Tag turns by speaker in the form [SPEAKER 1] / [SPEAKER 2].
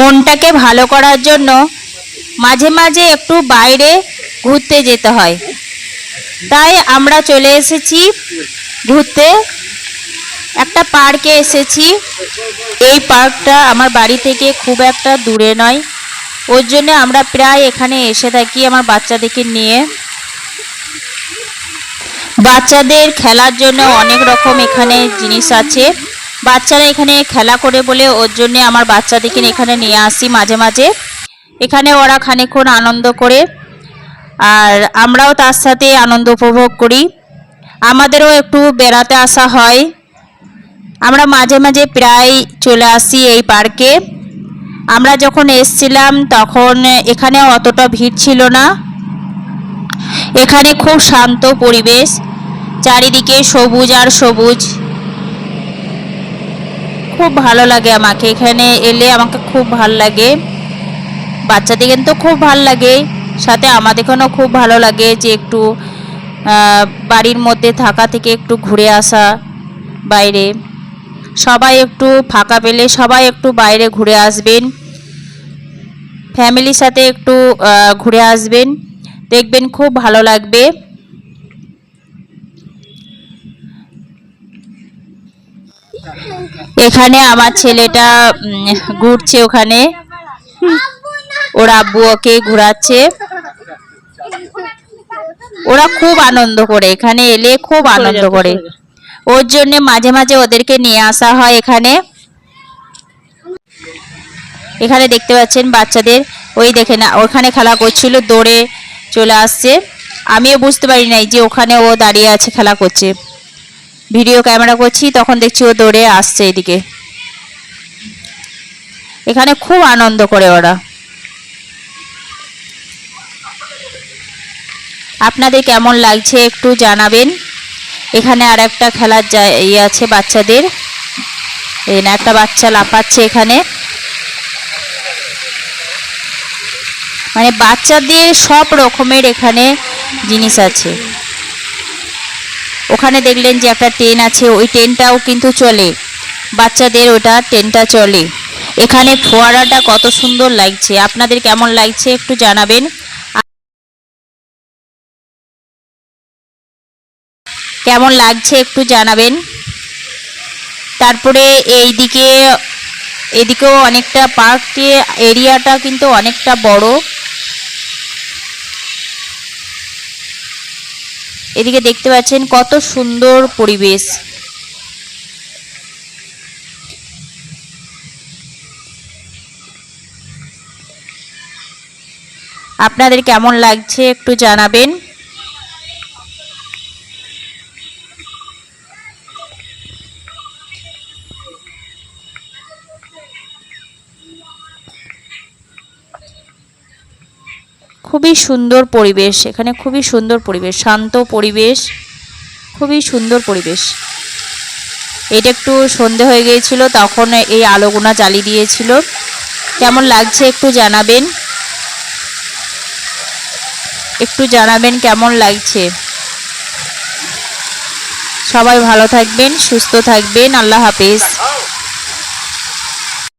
[SPEAKER 1] মনটাকে ভালো করার জন্য মাঝে মাঝে একটু বাইরে ঘুরতে যেতে হয়। তাই আমরা চলে এসেছি ঘুরতে। একটা পার্কে এসেছি। এই পার্কটা আমার বাড়ি থেকে খুব একটা দূরে নয়। ওর জন্য আমরা প্রায় এখানে এসে থাকি আমার বাচ্চাদেরকে নিয়ে। বাচ্চাদের খেলার জন্য অনেক রকম এখানে জিনিস আছে। বাচ্চারা এখানে খেলা করে বলে ওর জন্য আমার বাচ্চাদেরকে এখানে নিয়ে আসি মাঝে মাঝে। এখানে ওরা খানিকক্ষণ আনন্দ করে আর আমরাও তার সাথে আনন্দ উপভোগ করি। আমাদেরও একটু বেড়াতে আসা হয়। আমরা মাঝে মাঝে প্রায় চলে আসি এই পার্কে। আমরা যখন এসছিলাম তখন এখানে অতটা ভিড় ছিল না। এখানে খুব শান্ত পরিবেশ, চারিদিকে সবুজ আর সবুজ। খুব ভালো লাগে আমাকে। এখানে এলে আমাকে খুব ভালো লাগে। বাচ্চাদের কিন্তু খুব ভালো লাগে। সাথে আমাদেরকেও খুব ভালো লাগে যে একটু বাড়ির মধ্যে থাকা থেকে একটু ঘুরে আসা, বাইরে। সবাই একটু ফাঁকা পেলে সবাই একটু বাইরে ঘুরে আসবেন। ফ্যামিলির সাথে একটু ঘুরে আসবেন। দেখবেন খুব ভালো লাগবে। এখানে আমার ছেলেটা ঘুরছে ওখানে। ওর আব্বু ওকে ঘোরাচ্ছে। ওরা খুব আনন্দ করে এখানে এলে খুব আনন্দ করে। ওর জন্য মাঝে মাঝে ওদেরকে নিয়ে আসা হয় এখানে। এখানে দেখতে পাচ্ছেন বাচ্চাদের ওই দেখে না ওখানে খেলা করছিল দৌড়ে চলে আসছে। আমিও বুঝতে পারি নাই যে ওখানে ও দাঁড়িয়ে আছে খেলা করছে। ভিডিও ক্যামেরা করছি, তখন দেখছি ও দৌড়ে আসছে এদিকে। এখানে খুব আনন্দ করে ওরা। আপনাদের কেমন লাগছে একটু জানাবেন। এখানে আর একটা খেলার ইয়ে আছে বাচ্চাদের। এই না, একটা বাচ্চা লাফাচ্ছে এখানে। মানে বাচ্চাদের সব রকমের এখানে জিনিস আছে। ওখানে দেখলেন যে একটা ট্রেন আছে, ওই ট্রেনটাও কিন্তু চলে। বাচ্চাদের ওটা ট্রেনটা চলে। এখানে ফোয়ারাটা কত সুন্দর লাগছে। আপনাদের কেমন লাগছে একটু জানাবেন। কেমন লাগছে একটু জানাবেন। তারপরে এই দিকে এদিকেও অনেকটা পার্কে, এরিয়াটা কিন্তু অনেকটা বড়। এদিকে দেখতে পাচ্ছেন কত সুন্দর পরিবেশ। আপনাদের কেমন লাগছে একটু জানাবেন। খুবই সুন্দর পরিবেশ, এখানে খুবই সুন্দর পরিবেশ, শান্ত পরিবেশ, খুবই সুন্দর পরিবেশ। এটা একটু সন্ধে হয়ে গিয়েছিল, তখন এই আলোগুনা জ্বালিয়ে দিয়েছিল। কেমন লাগছে একটু জানাবেন? একটু জানাবেন কেমন লাগছে? সবাই ভালো থাকবেন, সুস্থ থাকবেন, আল্লাহ হাফেজ।